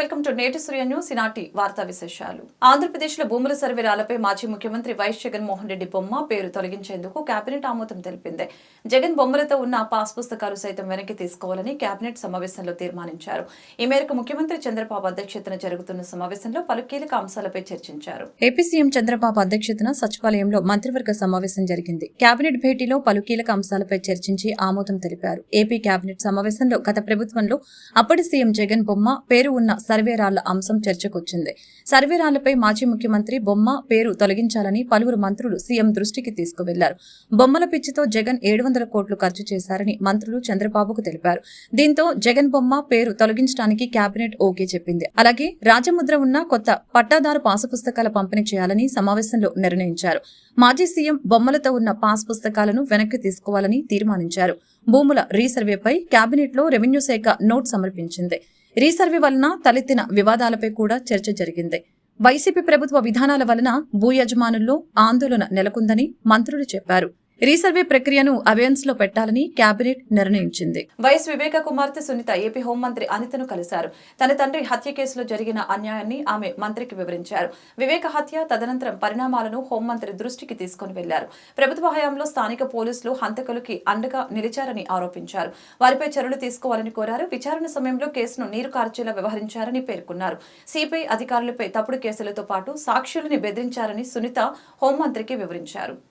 Welcome to నేటి సూర్య news ఈనాటి వార్తా విశేషాలు. ఆంధ్రప్రదేశ్లో భూముల సర్వేరాలపై మాజీ ముఖ్యమంత్రి వైఎస్ జగన్మోహన్ రెడ్డి బొమ్మ పేరు తొలగించేందుకు కేబినెట్ ఆమోదం తెలిపింది. జగన్ బొమ్మలతో ఉన్న పాస్ పుస్తకాలు సైతం వెనక్కి తీసుకోవాలని కేబినెట్ సమావేశంలో తీర్మానించారు. ఈ మేరకు ముఖ్యమంత్రి చంద్రబాబు అధ్యక్షతన జరుగుతున్న సమావేశంలో పలు కీలక అంశాలపై చర్చించారు. ఏపీ సీఎం చంద్రబాబు అధ్యక్షతన సచివాలయంలో మంత్రివర్గ సమావేశం జరిగింది. కేబినెట్ భేటీలో పలు కీలక అంశాలపై చర్చించి ఆమోదం తెలిపారు. ఏపీ కేబినెట్ సమావేశంలో గత ప్రభుత్వంలో అప్పటి సీఎం జగన్ బొమ్మ పేరు ఉన్న సర్వేరాళ్ళ అంశం చర్చకొచ్చింది. సర్వేరాళ్ళపై మాజీ ముఖ్యమంత్రి బొమ్మ పేరు తొలగించాలని పలువురు మంత్రులు సీఎం దృష్టికి తీసుకువెళ్ళారు. బొమ్మల పిచ్చితో జగన్ ఏడు వందల కోట్లు ఖర్చు చేశారని మంత్రులు చంద్రబాబుకు తెలిపారు. దీంతో జగన్ బొమ్మ పేరు తొలగించడానికి కేబినెట్ ఓకే చెప్పింది. అలాగే రాజముద్ర ఉన్న కొత్త పట్టాదారు పాసు పుస్తకాల పంపిణీ చేయాలని సమావేశంలో నిర్ణయించారు. మాజీ సీఎం బొమ్మలతో ఉన్న పాస్ పుస్తకాలను వెనక్కి తీసుకోవాలని తీర్మానించారు. భూముల రీసర్వేపై కేబినెట్లో రెవెన్యూ శాఖ నోట్ సమర్పించింది. రీసర్వే వలన తలెత్తిన వివాదాలపై కూడా చర్చ జరిగింది. వైసీపీ ప్రభుత్వ విధానాల వలన భూ యజమానుల్లో ఆందోళన నెలకొందని మంత్రులు చెప్పారు. రీసర్వే ప్రక్రియను అవేన్స్లో పెట్టాలని కేబినెట్ నిర్ణయించింది. వైఎస్ వివేక కుమార్తె సునీత ఏపీ హోంమంత్రి అనితను కలిశారు. తన తండ్రి హత్య కేసులో జరిగిన అన్యాయాన్ని ఆమె మంత్రికి వివరించారు. వివేక హత్య తదనంతరం పరిణామాలను హోంమంత్రి దృష్టికి తీసుకుని వెళ్ళారు. ప్రభుత్వ హయాంలో స్థానిక పోలీసులు హంతకులకి అండగా నిలిచారని ఆరోపించారు. వారిపై చర్యలు తీసుకోవాలని కోరారు. విచారణ సమయంలో కేసును నీరు కార్చేలా వ్యవహరించారని పేర్కొన్నారు. సిపిఐ అధికారులపై తప్పుడు కేసులతో పాటు సాక్షులని బెదిరించారని సునీత హోంమంత్రికి వివరించారు.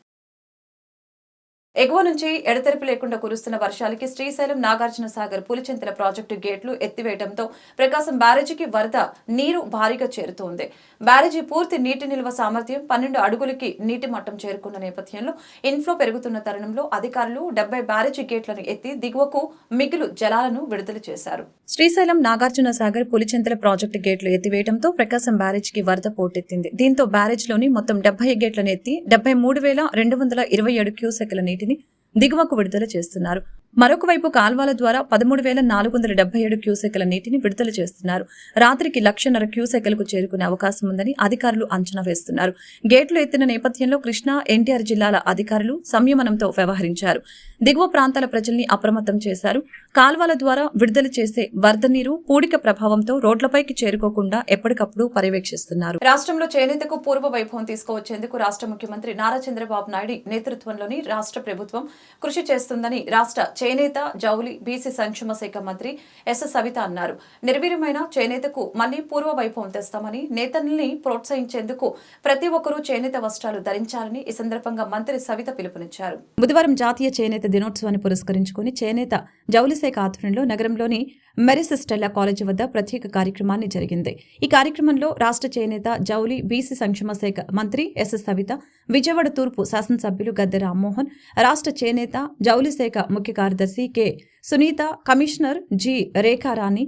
ఎగువ నుంచి ఎడతెరిపి లేకుండా కురుస్తున్న వర్షాలకి శ్రీశైలం నాగార్జున సాగర్ పులిచెంతల ప్రాజెక్టు గేట్లు ఎత్తివేయడంతో ప్రకాశం బ్యారేజీకి వరద నీరు భారీగా చేరుతోంది. బ్యారేజీ పూర్తి నీటి నిల్వ సామర్థ్యం పన్నెండు అడుగులకి నీటి మట్టం చేరుకున్న నేపథ్యంలో ఇన్ఫ్లో పెరుగుతున్న తరుణంలో అధికారులు డెబ్బై బ్యారేజీ గేట్లను ఎత్తి దిగువకు మిగులు జలాలను విడుదల చేశారు. శ్రీశైలం నాగార్జున సాగర్ పులిచెంతల ప్రాజెక్టు గేట్లు ఎత్తివేయడంతో ప్రకాశం బ్యారేజీకి వరద పోటెత్తింది. దీంతో బ్యారేజ్లోని మొత్తం డెబ్బై గేట్లను ఎత్తి డెబ్బై మూడు వేల రెండు వందల ఇరవై ఏడు క్యూసెక్ల నీటిని దిగువకు విడుదల చేస్తున్నారు. మరొక వైపు కాల్వల ద్వారా పదమూడు వేల నాలుగు వందల డెబ్బై ఏడు క్యూసెక్ల నీటిని విడుదల చేస్తున్నారు. రాత్రికి లక్షన్నర క్యూసెక్లకు చేరుకునే అవకాశం ఉందని అధికారులు అంచనా వేస్తున్నారు. గేట్లు ఎత్తిన నేపథ్యంలో కృష్ణా ఎన్టీఆర్ జిల్లాల అధికారులు సంయమనంతో వ్యవహరించారు. దిగువ ప్రాంతాల ప్రజల్ని అప్రమత్తం చేశారు. కాల్వల ద్వారా విడుదల చేసే వరద నీరు పూడిక ప్రభావంతో రోడ్లపైకి చేరుకోకుండా ఎప్పటికప్పుడు పర్యవేక్షిస్తున్నారు. రాష్ట్రంలో చేనేతకు పూర్వ వైభవం తీసుకువచ్చేందుకు రాష్ట్ర ముఖ్యమంత్రి నారా చంద్రబాబు నాయుడు నేతృత్వంలోని రాష్ట్ర ప్రభుత్వం కృషి చేస్తుందని రాష్ట్ర చేనేత జౌలి బీసీ సంక్షేమ శాఖ మంత్రి ఎస్ సవిత అన్నారు. నిర్వీర్యమైన చేనేతకు మళ్ళీ పూర్వ వైభవం తెస్తామని నేతల్ని ప్రోత్సహించేందుకు ప్రతి ఒక్కరూ చేనేత వస్త్రాలు ధరించాలని ఈ సందర్భంగా మంత్రి సవిత పిలుపునిచ్చారు. బుధవారం జాతీయ చేనేత దినోత్సవాన్ని పురస్కరించుకుని చేనేత జౌలి శాఖ ఆధ్వర్యంలో నగరంలోని మెరిసిస్టెల్లా కాలేజీ వద్ద ప్రత్యేక కార్యక్రమాన్ని జరిగింది. ఈ కార్యక్రమంలో రాష్ట్ర చేనేత జౌలి బీసీ సంక్షేమ శాఖ మంత్రి ఎస్ సవిత విజయవాడ తూర్పు శాసనసభ్యులు గద్దె రామ్మోహన్ రాష్ట్ర చేనేత జౌలి శాఖ ముఖ్య కార్యదర్శి K Sunitha commissioner G Rekharani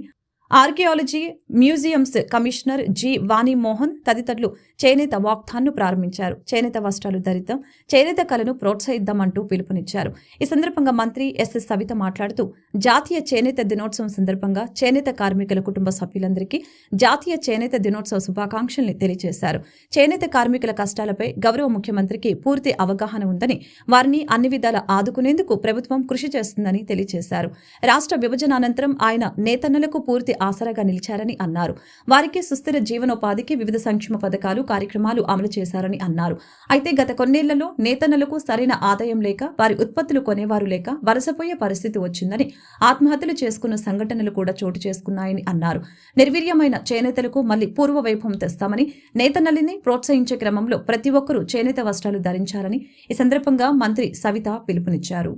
archaeology museums commissioner G Vani Mohan తదితరులు చేనేత వాక్థాన్ను ప్రారంభించారు. చేనేత వస్త్రాలు ధరిద్దాం చేనేత కళను ప్రోత్సహిద్దామంటూ పిలుపునిచ్చారు. ఈ సందర్భంగా మంత్రి ఎస్ఎస్ సవిత మాట్లాడుతూ జాతీయ చేనేత దినోత్సవం సందర్భంగా చేనేత కార్మికుల కుటుంబ సభ్యులందరికీ జాతీయ చేనేత దినోత్సవ శుభాకాంక్షల్ని తెలియజేశారు. చేనేత కార్మికుల కష్టాలపై గౌరవ ముఖ్యమంత్రికి పూర్తి అవగాహన ఉందని వారిని అన్ని విధాల ఆదుకునేందుకు ప్రభుత్వం కృషి చేస్తుందని తెలియజేశారు. రాష్ట్ర విభజన అనంతరం ఆయన నేతన్నలకు పూర్తి ఆసరాగా నిలిచారని అన్నారు. వారికి సుస్థిర జీవనోపాధికి వివిధ సంక్షేమ పథకాలు కార్యక్రమాలు అమలు చేశారని అన్నారు. అయితే గత కొన్నేళ్ళలో నేతన్నలకు సరైన ఆదాయం లేక వారి ఉత్పత్తులు కొనేవారు లేక వలసపోయే పరిస్థితి వచ్చిందని ఆత్మహత్యలు చేసుకున్న సంఘటనలు కూడా చోటు చేసుకున్నాయని అన్నారు. నిర్వీర్యమైన చేనేతలకు మళ్ళీ పూర్వ వైభవం తెస్తామని నేతన్నలిని ప్రోత్సహించే క్రమంలో ప్రతి ఒక్కరూ చేనేత వస్త్రాలు ధరించాలని ఈ సందర్భంగా మంత్రి సవిత పిలుపునిచ్చారు.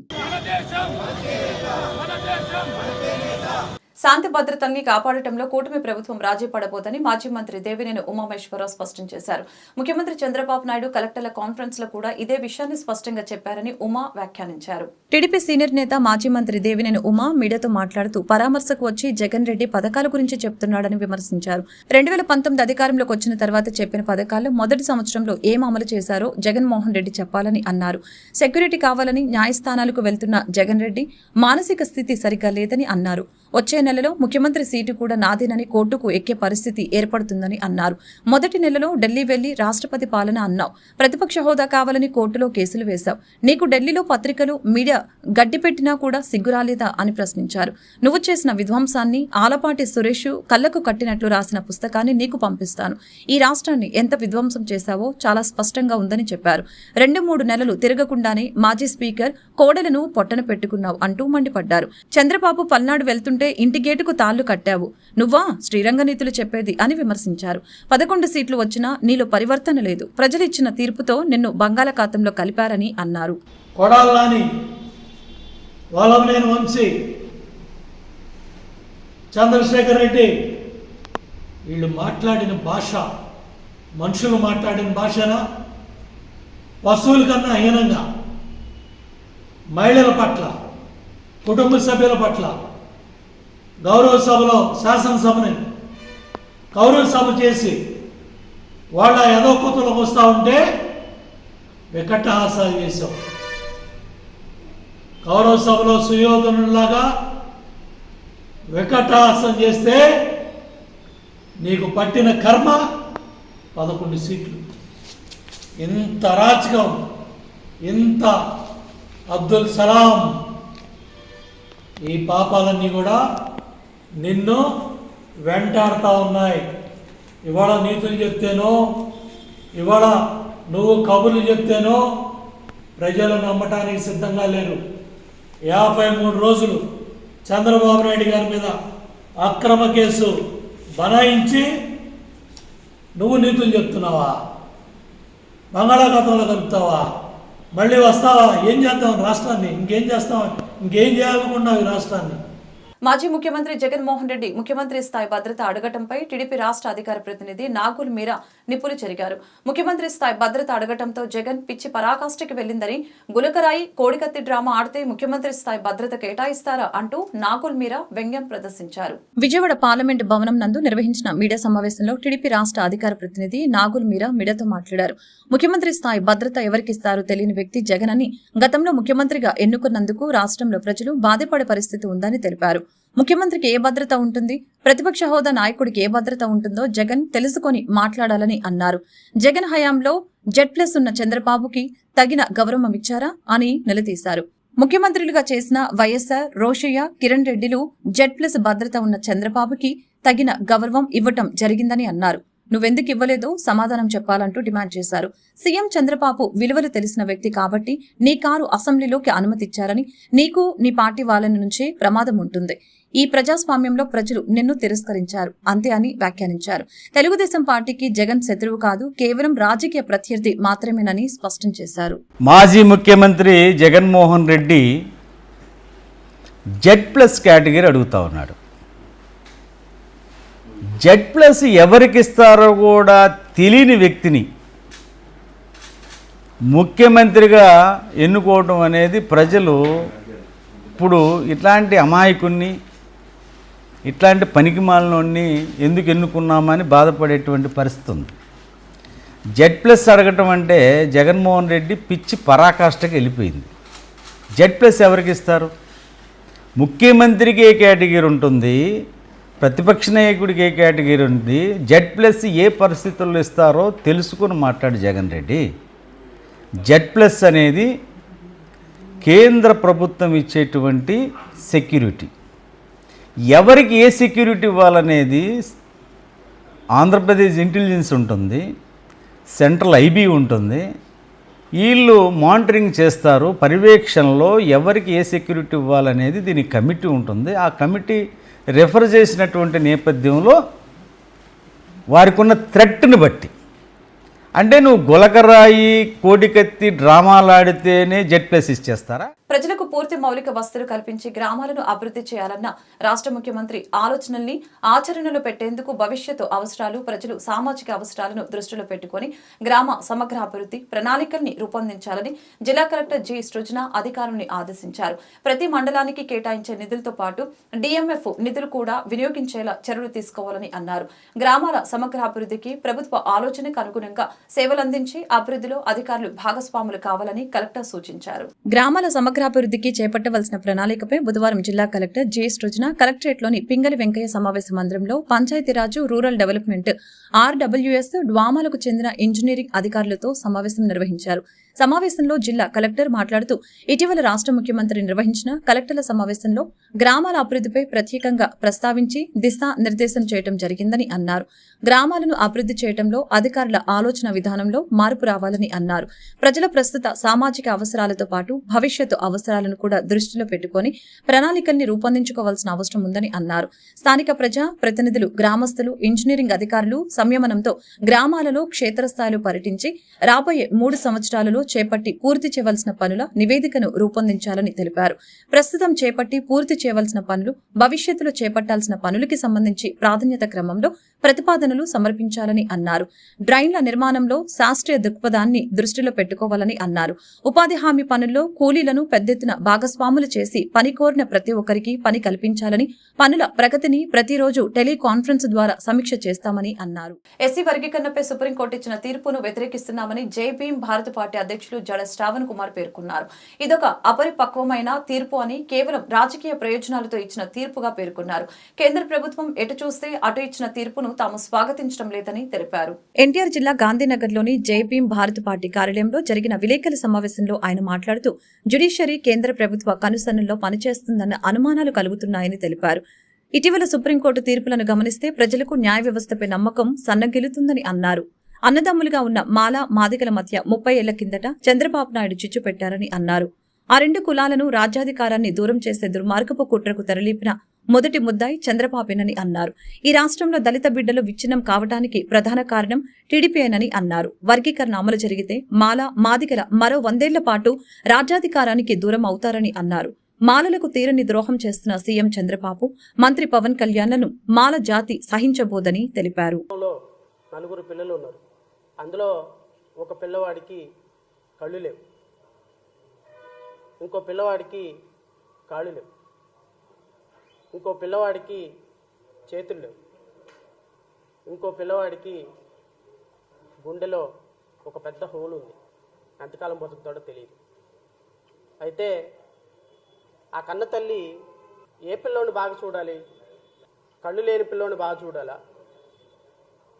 శాంతి భద్రతల్ని కాపాడటంలో కూటమి ప్రభుత్వం రాజీ పడబోదని మాజీ మంత్రి దేవినేని ఉమామేశ్వరరావు స్పష్టం చేశారు. ముఖ్యమంత్రి చంద్రబాబు నాయుడు కలెక్టర్ల కాన్ఫరెన్స్లో కూడా ఇదే విషయాన్ని స్పష్టంగా చెప్పారని ఉమా వ్యాఖ్యానించారు. టీడీపీ సీనియర్ నేత మాజీ మంత్రి దేవినేని ఉమా మీడియాతో మాట్లాడుతూ పరామర్శకు వచ్చి జగన్ రెడ్డి పథకాల గురించి చెప్తున్నాడని విమర్శించారు. రెండు వేల పంతొమ్మిది అధికారంలోకి వచ్చిన తర్వాత చెప్పిన పథకాల్లో మొదటి సంవత్సరంలో ఏం అమలు చేశారో జగన్మోహన్ రెడ్డి చెప్పాలని అన్నారు. సెక్యూరిటీ కావాలని న్యాయస్థానాలకు వెళ్తున్న జగన్ రెడ్డి మానసిక స్థితి సరిగ్గా లేదని అన్నారు. వచ్చే నెల నెలలో ముఖ్యమంత్రి సీటు కూడా నాదేనని కోర్టుకు ఎక్కే పరిస్థితి ఏర్పడుతుందని అన్నారు. మొదటి నెలలో ఢిల్లీ వెళ్ళి రాష్ట్రపతి పాలన అన్నావు. ప్రతిపక్ష హోదా కావాలని కోర్టులో కేసులు వేశావు. నీకు ఢిల్లీలో పత్రికలు మీడియా గడ్డిపెట్టినా కూడా సిగ్గురాలేదా అని ప్రశ్నించారు. నువ్వు చేసిన విధ్వంసాన్ని ఆలపాటి సురేష్ కళ్ళకు కట్టినట్లు రాసిన పుస్తకాన్ని నీకు పంపిస్తాను. ఈ రాష్ట్రాన్ని ఎంత విధ్వంసం చేశావో చాలా స్పష్టంగా ఉందని చెప్పారు. రెండు మూడు నెలలు తిరగకుండానే మాజీ స్పీకర్ కోడలను పొట్టన పెట్టుకున్నావు అంటూ మండిపడ్డారు. చంద్రబాబు పల్నాడు వెళ్తుంటే ఇంటి గేటుకు తాళ్ళు కట్టావు. నువ్వా? శ్రీరంగనీతులు చెప్పేది అని విమర్శించారు. పదకొండు సీట్లు వచ్చినా నీలో పరివర్తన లేదు. ప్రజలు ఇచ్చిన తీర్పుతో నిన్ను బంగాళాఖాతంలో కలిపారని అన్నారు. కొడాలని వంశీ. చంద్రశేఖర్ రెడ్డి వీళ్ళు మాట్లాడిన భాష మనుషులు మాట్లాడిన భాషనా? పశువుల కన్నా హీనంగా. మహిళల పట్ల కుటుంబ సభ్యుల పట్ల గౌరవ సభలో శాసనసభని గౌరవ సభ చేసి వాళ్ళ యథోకతులకు వస్తూ ఉంటే వికటహాసాలు చేశాం. గౌరవ సభలో సుయోధనులాగా వికటహాసం చేస్తే నీకు పట్టిన కర్మ పదకొండు సీట్లు. ఇంత రాజకం ఇంత అబ్దుల్ సలాం ఈ పాపాలన్నీ కూడా నిన్ను వెంటాడుతూ ఉన్నాయి. ఇవాళ నీతులు చెప్తేనో ఇవాళ నువ్వు కబుర్లు చెప్తేనో ప్రజలు నమ్మటానికి సిద్ధంగా లేరు. యాభై మూడు రోజులు చంద్రబాబు నాయుడు గారి మీద అక్రమ కేసు బనాయించి నువ్వు నీతులు చెప్తున్నావా? బంగాళాఖాతంలో కలుపుతావా? మళ్ళీ వస్తావా? ఏం చేద్దాం రాష్ట్రాన్ని ఇంకేం చేస్తావా? ఇంకేం చేయాలనుకున్నావు ఈ రాష్ట్రాన్ని? మాజీ ముఖ్యమంత్రి జగన్మోహన్ రెడ్డి ముఖ్యమంత్రి స్థాయి భద్రత అడగటంపై టీడీపీ రాష్ట్ర అధికార ప్రతినిధి నాగుల్ మీరా నిప్పులు చెరిగారు. ముఖ్యమంత్రి స్థాయి భద్రత అడగటంతో జగన్ పిచ్చి పరాకాష్ఠకి వెళ్ళిందని గులకరాయి కోడికత్తి డ్రామా ఆడితే ముఖ్యమంత్రి స్థాయి భద్రత కేటాయిస్తారా అంటూ నాగుల్ మీరా వ్యంగ్యం ప్రదర్శించారు. విజయవాడ పార్లమెంట్ భవనం నందు నిర్వహించిన మీడియా సమావేశంలో టీడీపీ రాష్ట్ర అధికార ప్రతినిధి నాగుల్ మీరా మీడియాతో మాట్లాడారు. ముఖ్యమంత్రి స్థాయి భద్రత ఎవరికిస్తారో తెలియని వ్యక్తి జగన్ అని గతంలో ముఖ్యమంత్రిగా ఎన్నుకున్నందుకు రాష్ట్రంలో ప్రజలు బాధపడే పరిస్థితి ఉందని తెలిపారు. ముఖ్యమంత్రికి ఏ భద్రత ఉంటుంది? ప్రతిపక్ష హోదా నాయకుడికి ఏ భద్రత ఉంటుందో జగన్ తెలుసుకొని మాట్లాడాలని అన్నారు. జగన్ హయాంలో జెడ్ ప్లస్ ఉన్న చంద్రబాబుకి తగిన గౌరవం ఇచ్చారా అని నిలదీశారు. ముఖ్యమంత్రులుగా చేసిన వైఎస్ఆర్ రోషయ్య కిరణ్ రెడ్డిలు జెడ్ ప్లస్ భద్రత ఉన్న చంద్రబాబుకి తగిన గౌరవం ఇవ్వటం జరిగిందని అన్నారు. నువ్వెందుకు ఇవ్వలేదో? సమాధానం చెప్పాలంటూ డిమాండ్ చేశారు. సీఎం చంద్రబాబు విలువలు తెలిసిన వ్యక్తి కాబట్టి నీ కారు అసెంబ్లీలోకి అనుమతిచ్చారని నీకు నీ పార్టీ వాళ్ళ నుంచే ప్రమాదం ఉంటుంది. ఈ ప్రజాస్వామ్యంలో ప్రజలు నిన్ను తిరస్కరించారు. అంతే అని వ్యాఖ్యానించారు. తెలుగుదేశం పార్టీకి జగన్ శత్రువు కాదు కేవలం రాజకీయ ప్రత్యర్థి మాత్రమేనని స్పష్టం చేశారు. మాజీ ముఖ్యమంత్రి Jaganmohan Reddy Z plus category అడుగుతా ఉన్నాడు. జెడ్ ప్లస్ ఎవరికి ఇస్తారో కూడా తెలియని వ్యక్తిని ముఖ్యమంత్రిగా ఎన్నుకోవడం అనేది ప్రజలు ఇప్పుడు ఇట్లాంటి అమాయకుణ్ణి ఇట్లాంటి పనికి ఎందుకు ఎన్నుకున్నామని బాధపడేటువంటి పరిస్థితి ఉంది. జెడ్ ప్లస్ అడగటం అంటే జగన్మోహన్ రెడ్డి పిచ్చి పరాకాష్ఠకి వెళ్ళిపోయింది. జెడ్ ప్లస్ ఎవరికి ఇస్తారు? ముఖ్యమంత్రికి ఏ కేటగిరీ ఉంటుంది? ప్రతిపక్ష నాయకుడికి ఏ కేటగిరీ ఉంది? జెడ్ ప్లస్ ఏ పరిస్థితుల్లో ఇస్తారో తెలుసుకుని మాట్లాడు జగన్ రెడ్డి. జెడ్ ప్లస్ అనేది కేంద్ర ప్రభుత్వం ఇచ్చేటువంటి సెక్యూరిటీ. ఎవరికి ఏ సెక్యూరిటీ ఇవ్వాలనేది ఆంధ్రప్రదేశ్ ఇంటెలిజెన్స్ ఉంటుంది సెంట్రల్ ఐబీ ఉంటుంది. వీళ్ళు మానిటరింగ్ చేస్తారు పర్యవేక్షణలో ఎవరికి ఏ సెక్యూరిటీ ఇవ్వాలనేది దీనికి కమిటీ ఉంటుంది. ఆ కమిటీ రెఫర్ చేసినటువంటి నేపథ్యంలో వారికి ఉన్న థ్రెట్ని బట్టి. అంటే నువ్వు గులకరాయి కోడికత్తి డ్రామాలాడితేనే జెడ్ ప్లస్ ఇచ్చేస్తారా? ప్రజలకు పూర్తి మౌలిక వసతులు కల్పించి గ్రామాలను అభివృద్ధి చేయాలన్న రాష్ట్ర ముఖ్యమంత్రి ఆలోచనల్ని ఆచరణలో పెట్టేందుకు భవిష్యత్తు అవసరాలు ప్రజలు సామాజిక అవసరాలను దృష్టిలో పెట్టుకుని గ్రామ సమగ్ర అభివృద్ధి ప్రణాళికల్ని రూపొందించాలని జిల్లా కలెక్టర్ జి సృజన అధికారుల్ని ఆదేశించారు. ప్రతి మండలానికి కేటాయించే నిధులతో పాటు డిఎంఎఫ్ నిధులు కూడా వినియోగించేలా చర్యలు తీసుకోవాలని అన్నారు. గ్రామాల సమగ్ర అభివృద్ధికి ప్రభుత్వ ఆలోచనకు అనుగుణంగా సేవలందించి అభివృద్ధిలో అధికారులు భాగస్వాములు కావాలని కలెక్టర్ సూచించారు. గ్రామాల సమగ్రాభివృద్ధికి చేపట్టవలసిన ప్రణాళికపై బుధవారం జిల్లా కలెక్టర్ జే సృజన కలెక్టరేట్లోని పింగలి వెంకయ్య సమావేశ మందిరంలో పంచాయతీరాజు రూరల్ డెవలప్మెంట్ ఆర్డబ్ల్యూఎస్ డ్వామాలకు చెందిన ఇంజనీరింగ్ అధికారులతో సమావేశం నిర్వహించారు. సమావేశంలో జిల్లా కలెక్టర్ మాట్లాడుతూ ఇటీవల రాష్ట్ర ముఖ్యమంత్రి నిర్వహించిన కలెక్టర్ల సమావేశంలో గ్రామాల అభివృద్ధిపై ప్రత్యేకంగా ప్రస్తావించి దిశా నిర్దేశం చేయడం జరిగిందని అన్నారు. గ్రామాలను అభివృద్ధి చేయడంలో అధికారుల ఆలోచన విధానంలో మార్పు రావాలని అన్నారు. ప్రజల ప్రస్తుత సామాజిక అవసరాలతో పాటు భవిష్యత్తు అవసరాలను కూడా దృష్టిలో పెట్టుకొని ప్రణాళికల్ని రూపొందించుకోవాల్సిన అవసరం ఉందని అన్నారు. స్థానిక ప్రజా ప్రతినిధులు గ్రామస్తులు ఇంజనీరింగ్ అధికారులు సంయమనంతో గ్రామాలలో క్షేత్రస్థాయిలో పర్యటించి రాబోయే మూడు సంవత్సరాలలో చేపట్టి పూర్తి చేయవలసిన పనుల నివేదికను రూపొందించాలని తెలిపారు. ప్రస్తుతం చేపట్టి పూర్తి చేయవలసిన పనులు భవిష్యత్తులో చేపట్టాల్సిన పనులకి సంబంధించి ప్రాధాన్యత క్రమంలో ప్రతిపాదనలు సమర్పించాలని అన్నారు. డ్రైన్ల నిర్మాణంలో శాస్త్రీయ దృక్పథాన్ని దృష్టిలో పెట్టుకోవాలని అన్నారు. ఉపాధి హామీ పనుల్లో కూలీలను పెద్దెత్తున భాగస్వాములు చేసి పని కోరిన ప్రతి ఒక్కరికి పని కల్పించాలని పనుల ప్రగతిని ప్రతిరోజు టెలికాన్ఫరెన్స్ ద్వారా సమీక్ష చేస్తామని అన్నారు. ఎస్సీ వర్గీకరణపై సుప్రీంకోర్టు ఇచ్చిన తీర్పును వ్యతిరేకిస్తున్నామని జైభీం భారత పార్టీ అధ్యక్షులు జడ శ్రావణ్ కుమార్ పేర్కొన్నారు. ఇదొక అపరిపక్వమైన తీర్పు అని కేవలం రాజకీయ ప్రయోజనాలతో ఇచ్చిన తీర్పుగా పేర్కొన్నారు. కేంద్ర ప్రభుత్వం ఎటు చూస్తే అటు ఇచ్చిన తీర్పును తాము స్వాగతించడం లేదని తెలిపారు. ఎన్టీఆర్ జిల్లా గాంధీనగర్లోని జైభీం భారత్ పార్టీ కార్యాలయంలో జరిగిన విలేకరుల సమావేశంలో ఆయన మాట్లాడుతూ జ్యుడిషియరీ కేంద్ర ప్రభుత్వ కనుసన్నల్లో పనిచేస్తుందన్న అనుమానాలు కలుగుతున్నాయని తెలిపారు. ఇటీవల సుప్రీంకోర్టు తీర్పులను గమనిస్తే ప్రజలకు న్యాయ వ్యవస్థపై నమ్మకం సన్నగిలుతుందని అన్నారు. అన్నదమ్ములుగా ఉన్న మాల మాదిగల మధ్య ముప్పై ఏళ్ళ కిందట చంద్రబాబు నాయుడు చిచ్చు పెట్టారని అన్నారు. ఆ రెండు కులాలను రాజ్యాధికారాన్ని దూరం చేసే దుర్మార్గపు కుట్రకు తెరలిపిన మొదటి ముద్దాయి చంద్రబాబేనని అన్నారు. ఈ రాష్ట్రంలో దళిత బిడ్డలు విచ్ఛిన్నం కావడానికి ప్రధాన కారణం టీడీపీయేనని అన్నారు. వర్గీకరణ అమలు జరిగితే మాల మాదిగల మరో వందేళ్ళ పాటు రాజ్యాధికారానికి దూరం అవుతారని అన్నారు. మాలలకు తీరని ద్రోహం చేస్తున్న సీఎం చంద్రబాబు మంత్రి పవన్ కళ్యాణ్లను మాల జాతి సహించబోదని తెలిపారు. నలుగురు పిల్లలు ఉన్నారు. అందులో ఒక పిల్లవాడికి కళ్ళు లేవు. ఇంకో పిల్లవాడికి కాళ్ళు లేవు. ఇంకో పిల్లవాడికి చేతులు లేవు. ఇంకో పిల్లవాడికి గుండెలో ఒక పెద్ద హోల్ ఉంది. ఎంతకాలం బతుకుతాడో తెలియదు అయితే ఆ కన్న తల్లి ఏ పిల్లోని బాగా చూడాలి? కళ్ళు లేని పిల్లోని బాగా చూడాలా?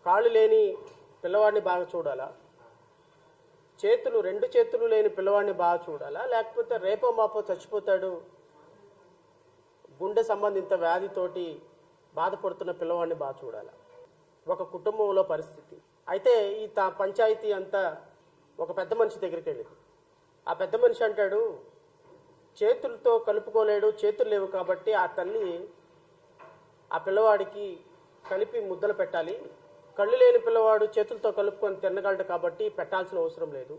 కాళ్ళు లేని పిల్లవాడిని బాగా చూడాలా? చేతులు రెండు చేతులు లేని పిల్లవాడిని బాగా చూడాలా? లేకపోతే రేపో మాపో చచ్చిపోతాడు? గుండె సంబంధిత వ్యాధితోటి బాధపడుతున్న పిల్లవాడిని బాగా చూడాలి. ఒక కుటుంబంలో పరిస్థితి. అయితే ఈ తా పంచాయతీ అంతా ఒక పెద్ద మనిషి దగ్గరికి వెళ్ళింది. ఆ పెద్ద మనిషి అంటాడు చేతులతో కలుపుకోలేడు చేతులు లేవు కాబట్టి ఆ తల్లి ఆ పిల్లవాడికి కలిపి ముద్దలు పెట్టాలి. కళ్ళు లేని పిల్లవాడు చేతులతో కలుపుకొని తినగలడు కాబట్టి పెట్టాల్సిన అవసరం లేదు.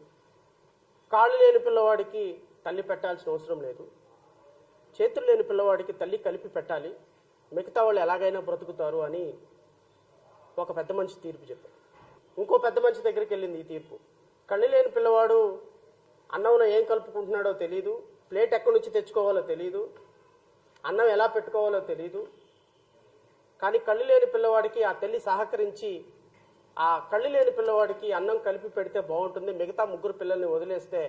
కాళ్ళు లేని పిల్లవాడికి తల్లి పెట్టాల్సిన అవసరం లేదు. చేతులు లేని పిల్లవాడికి తల్లి కలిపి పెట్టాలి. మిగతా వాళ్ళు ఎలాగైనా బ్రతుకుతారు అని ఒక పెద్ద మనిషి తీర్పు చెప్పారు ఇంకో పెద్ద మనిషి దగ్గరికి వెళ్ళింది ఈ తీర్పు. కళ్ళు లేని పిల్లవాడు అన్నంలో ఏం కలుపుకుంటున్నాడో తెలియదు ప్లేట్ ఎక్కడి నుంచి తెచ్చుకోవాలో తెలియదు అన్నం ఎలా పెట్టుకోవాలో తెలియదు కానీ కళ్ళు లేని పిల్లవాడికి ఆ తల్లి సహకరించి ఆ కళ్ళు లేని పిల్లవాడికి అన్నం కలిపి పెడితే బాగుంటుంది. మిగతా ముగ్గురు పిల్లల్ని వదిలేస్తే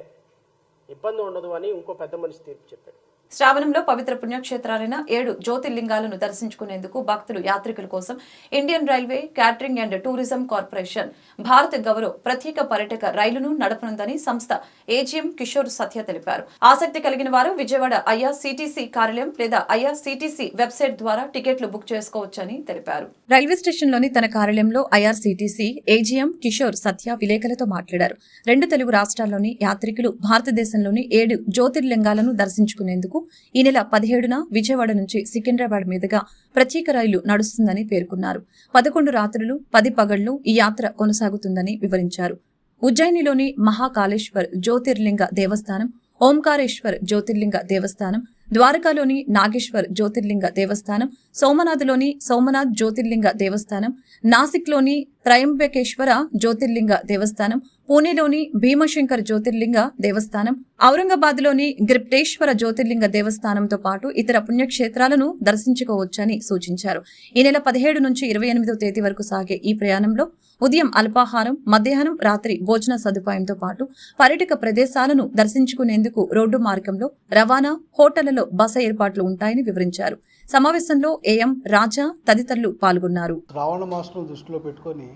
ఇబ్బంది ఉండదు అని ఇంకో పెద్ద మనిషి తీర్పు చెప్పాడు. శ్రావణంలో పవిత్ర పుణ్యక్షేత్రాలైన ఏడు జ్యోతిర్లింగాలను దర్శించుకునేందుకు భక్తులు యాత్రికుల కోసం Indian railway catering and tourism corporation Bharat Gaurav ప్రత్యేక పర్యటక రైలును నడపనుందని సంస్థ ఏజీఎం కిషోర్ సత్య తెలిపారు. ఆసక్తి కలిగిన వారు విజయవాడ ఐఆర్సీటీసీ కార్యాలయం లేదా ఐఆర్సీటీసీ వెబ్సైట్ ద్వారా టికెట్లు బుక్ చేసుకోవచ్చని తెలిపారు. రైల్వే స్టేషన్లోని తన కార్యాలయంలో ఐఆర్సీటీసీ ఏజీఎం కిషోర్ సత్య విలేకరులతో మాట్లాడారు. రెండు తెలుగు రాష్ట్రాల్లోని యాత్రికులు భారతదేశంలోని ఏడు జ్యోతిర్లింగాలను దర్శించుకునేందుకు ఈ నెల పదిహేడున విజయవాడ నుంచి సికింద్రాబాద్ మీదుగా ప్రత్యేక రైలు నడుస్తుందని పేర్కొన్నారు. పదకొండు రాత్రులు పది పగళ్ళు ఈ యాత్ర కొనసాగుతుందని వివరించారు. ఉజ్జయినిలోని మహాకాళేశ్వర్ జ్యోతిర్లింగ దేవస్థానం ఓంకారేశ్వర్ జ్యోతిర్లింగ దేవస్థానం ద్వారకాలోని నాగేశ్వర్ జ్యోతిర్లింగ దేవస్థానం సోమనాథ్లోని సోమనాథ్ జ్యోతిర్లింగ దేవస్థానం నాసిక్లోని త్రయంబకేశ్వర జ్యోతిర్లింగ దేవస్థానం పూణేలోని భీమశంకర్ జ్యోతిర్లింగ దేవస్థానం ఔరంగాబాద్లోని గ్రిప్టేశ్వర జ్యోతిర్లింగ దేవస్థానంతో పాటు ఇతర పుణ్యక్షేత్రాలను దర్శించుకోవచ్చని సూచించారు. ఈ నెల పదిహేడు నుంచి ఇరవై ఎనిమిదో తేదీ వరకు సాగే ఈ ప్రయాణంలో ఉదయం అల్పాహారం మధ్యాహ్నం రాత్రి భోజన సదుపాయంతో పాటు పర్యాటక ప్రదేశాలను దర్శించుకునేందుకు రోడ్డు మార్గంలో రవాణా హోటళ్ళలో బస ఏర్పాట్లు ఉంటాయని వివరించారు. సమావేశంలో ఏఎం రాజా తదితరులు పాల్గొన్నారు. శ్రావణ మాసం దృష్టిలో పెట్టుకొని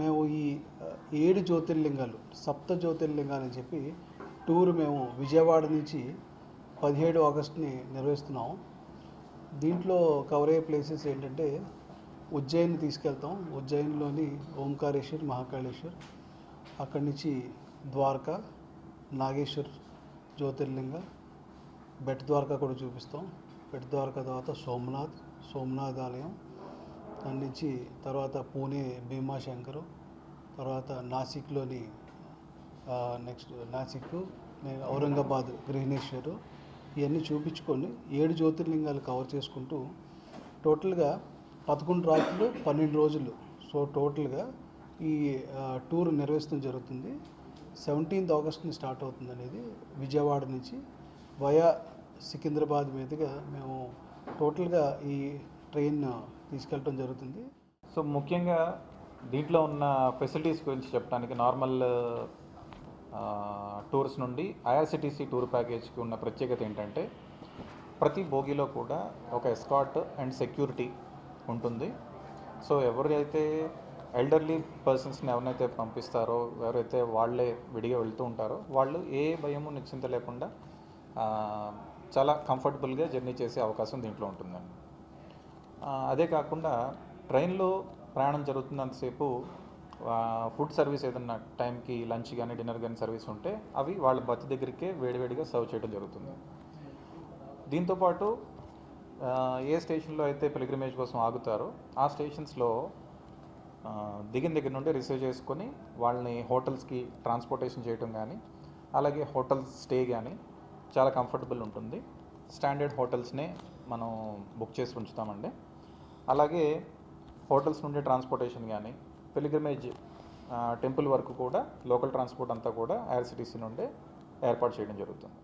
మేము ఈ ఏడు జ్యోతిర్లింగాలు సప్త జ్యోతిర్లింగాలు అని చెప్పి టూర్ మేము విజయవాడ నుంచి పదిహేడు ఆగస్టుని నిర్వహిస్తున్నాం. దీంట్లో కవర్ అయ్యే ప్లేసెస్ ఏంటంటే ఉజ్జయిని తీసుకెళ్తాం. ఉజ్జయినిలోని ఓంకారేశ్వర్ మహాకాళేశ్వర్ అక్కడి నుంచి ద్వారకా నాగేశ్వర్ జ్యోతిర్లింగ బెట్ ద్వారకా కూడా చూపిస్తాం. బెట్ ద్వారకా తర్వాత సోమనాథ్ సోమనాథ్ ఆలయం దాని నుంచి తర్వాత పూణే భీమాశంకరు తర్వాత నాసిక్లోని నెక్స్ట్ నాసిక్ ఔరంగాబాద్ గృహిణేశ్వరు ఇవన్నీ చూపించుకొని ఏడు జ్యోతిర్లింగాలు కవర్ చేసుకుంటూ టోటల్గా పదకొండు రాత్రులు పన్నెండు రోజులు. సో టోటల్గా ఈ టూర్ నిర్వహించడం జరుగుతుంది. సెవెంటీన్త్ ఆగస్ట్ని స్టార్ట్ అవుతుంది అనేది విజయవాడ నుంచి వయా సికింద్రాబాద్ మీదుగా మేము టోటల్గా ఈ ట్రైన్ తీసుకెళ్ళటం జరుగుతుంది. సో ముఖ్యంగా దీంట్లో ఉన్న ఫెసిలిటీస్ గురించి చెప్పడానికి నార్మల్ టూర్స్ నుండి ఐఆర్సిటీసీ టూర్ ప్యాకేజ్కి ఉన్న ప్రత్యేకత ఏంటంటే ప్రతి బోగిలో కూడా ఒక ఎస్కాట్ అండ్ సెక్యూరిటీ ఉంటుంది. సో ఎవరైతే ఎల్డర్లీ పర్సన్స్ని ఎవరినైతే పంపిస్తారో ఎవరైతే వాళ్ళే విడిగా వెళ్తూ ఉంటారో వాళ్ళు ఏ భయము నిశ్చింత లేకుండా చాలా కంఫర్టబుల్గా జర్నీ చేసే అవకాశం దీంట్లో ఉంటుందండి. అదే కాకుండా ట్రైన్లో ప్రయాణం జరుగుతున్నంతసేపు ఫుడ్ సర్వీస్ ఏదన్నా టైంకి లంచ్ కానీ డిన్నర్ కానీ సర్వీస్ ఉంటే అవి వాళ్ళ బతి దగ్గరికే వేడివేడిగా సర్వ్ చేయడం జరుగుతుంది. దీంతోపాటు ఏ స్టేషన్లో అయితే పిలిగ్రిమేజ్ కోసం ఆగుతారో ఆ స్టేషన్స్లో దిగిన దగ్గర నుండి రిసీవ్ చేసుకొని వాళ్ళని హోటల్స్కి ట్రాన్స్పోర్టేషన్ చేయటం కానీ అలాగే హోటల్ స్టే కానీ చాలా కంఫర్టబుల్ ఉంటుంది. స్టాండర్డ్ హోటల్స్నే మనం బుక్ చేసి ఉంచుతామండి. అలాగే హోటల్స్ నుండి ట్రాన్స్పోర్టేషన్ కానీ పిలిగ్రిమేజ్ టెంపుల్ వరకు కూడా లోకల్ ట్రాన్స్పోర్ట్ అంతా కూడా ఐఆర్సిటీసీ నుండే ఏర్పాటు చేయడం జరుగుతుంది.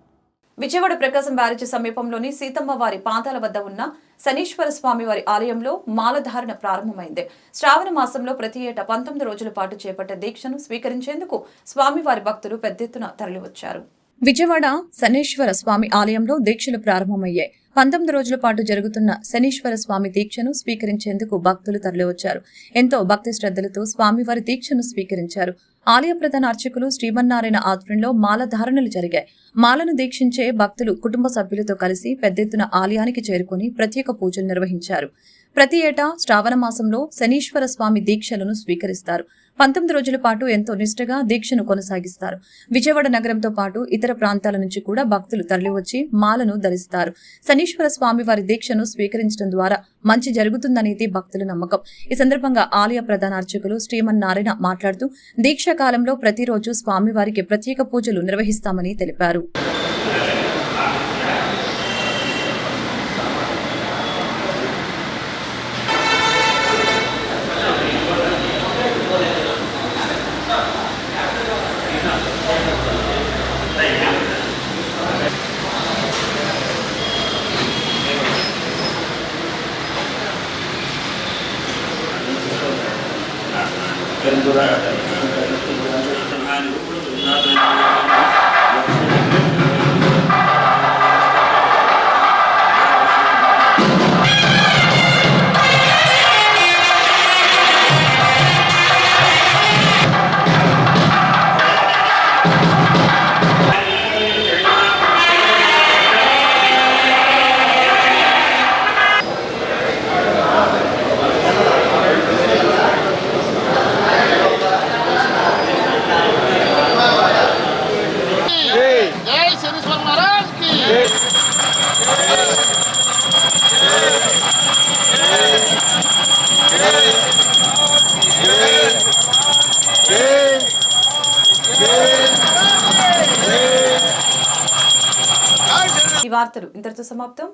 విజయవాడ ప్రకాశం బ్యారేజీ సమీపంలోని సీతమ్మ వారి పాదాల వద్ద ఉన్న శనీశ్వర స్వామి వారి ఆలయంలో మాలధారణ ప్రారంభమైంది. శ్రావణ మాసంలో ప్రతి ఏటా పంతొమ్మిది రోజుల పాటు చేపట్టే దీక్షను స్వీకరించేందుకు స్వామివారి భక్తులు పెద్ద ఎత్తున తరలివచ్చారు. విజయవాడ శనీశ్వర స్వామి ఆలయంలో దీక్షలు ప్రారంభమయ్యాయి. పంతొమ్మిది రోజుల పాటు జరుగుతున్న శనీశ్వర స్వామి దీక్షను స్వీకరించేందుకు భక్తులు తరలివచ్చారు. ఎంతో భక్తి శ్రద్ధలతో స్వామివారి దీక్షను స్వీకరించారు. ఆలయ ప్రధాన అర్చకులు శ్రీమన్నారాయణ ఆధ్వర్యంలో మాల ధారణలు జరిగాయి. మాలను దీక్షించే భక్తులు కుటుంబ సభ్యులతో కలిసి పెద్ద ఎత్తున ఆలయానికి చేరుకుని ప్రత్యేక పూజలు నిర్వహించారు. ప్రతి ఏటా శ్రావణ మాసంలో శనీశ్వర స్వామి దీక్షలను స్వీకరిస్తారు. పంతొమ్మిది రోజుల పాటు ఎంతో నిష్ఠగా దీక్షను కొనసాగిస్తారు. విజయవాడ నగరంతో పాటు ఇతర ప్రాంతాల నుంచి కూడా భక్తులు తరలివచ్చి మాలను ధరిస్తారు. శనీశ్వర స్వామి వారి దీక్షను స్వీకరించడం ద్వారా మంచి జరుగుతుందనేది భక్తుల నమ్మకం. ఈ సందర్భంగా ఆలయ ప్రధాన అర్చకులు శ్రీమన్నారాయణ మాట్లాడుతూ దీక్ష కాలంలో ప్రతిరోజు స్వామివారికి ప్రత్యేక పూజలు నిర్వహిస్తామని తెలిపారు. ఈ వార్తలు ఇంతటితో సమాప్తం